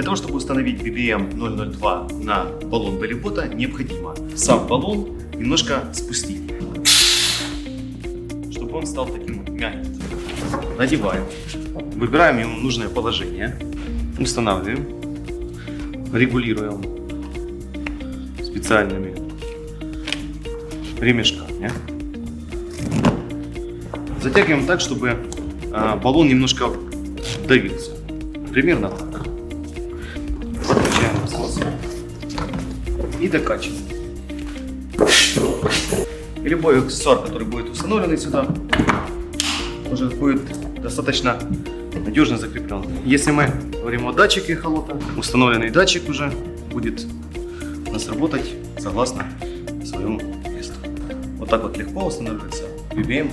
Для того, чтобы установить BBM 002 на баллон белибота, необходимо сам баллон немножко спустить, чтобы он стал таким мягким. Надеваем, выбираем ему нужное положение, устанавливаем, регулируем специальными ремешками. Затягиваем так, чтобы а, баллон немножко давился. Примерно так. И докачиваем. И любой аксессуар, который будет установлен сюда, уже будет достаточно надежно закреплен. Если мы говорим о датчике холота, установленный датчик уже будет у нас работать согласно своему месту. Вот так вот легко устанавливается BBM.